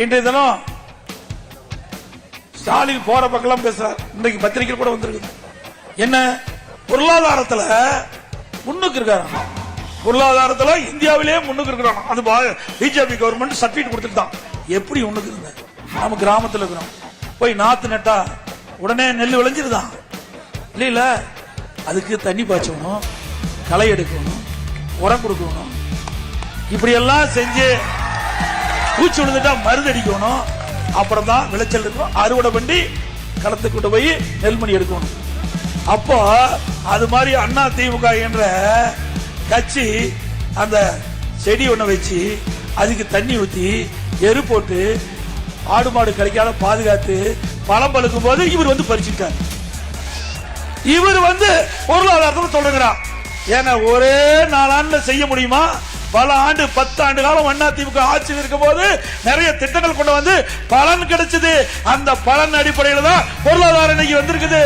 இன்றைய தினம் ஸ்டாலின் போற பக்கம் பேசுறார். இன்னைக்கு பத்திரிகை கூட வந்திருக்கு என்ன? பொருளாதாரத்துல முன்னுக்கு இருக்காரு. பொருளாதாரத்துல இந்தியாவிலேயே முன்னுக்கு இருக்கிறான் அது பிஜேபி கவர்மெண்ட் சர்டிபிகேட் கொடுத்துட்டான் எப்படி முன்னுக்கு இருந்த நம்ம கிராமத்துல இருக்கிறோம். போய் நாத்து நட்டா உடனே நெல் விளைஞ்சிருதான். இல்லையில அதுக்கு தண்ணி பாய்ச்சணும் களை எடுக்கணும் உரம் கொடுக்கணும். இப்படி எல்லாம் செஞ்சு பூச்சி விழுந்துட்டா மருந்து அடிக்கணும். அப்புறம் தான் விளைச்சல் இருக்கும். அறுவடை பண்ணி களத்துக்கு கொண்டு போய் நெல்மணி எடுக்கணும். அப்போ அது மாதிரி அண்ணா திமுக என்ற கட்சி அந்த செடி ஒன்று வச்சு அதுக்கு தண்ணி ஊத்தி எரு போட்டு ஆடு மாடு கிடைக்காத பாதுகாத்து பழம் பழுக்கும் போது இவர் வந்து பறிச்சுட்டார் இவர் வந்து பொருளாதாரத்தை தொடங்குறான். ஏன்னா ஒரே நாளாண்டு செய்ய முடியுமா? பல ஆண்டு பத்து ஆண்டு காலம் அண்ணா திமுக ஆட்சியில் இருக்கும் போது நிறைய திட்டங்கள் கொண்டு வந்து பலன் கிடைச்சது. அந்த பலன் அடிப்படையில் தான் பொருளாதாரம் இன்னைக்கு வந்திருக்குது.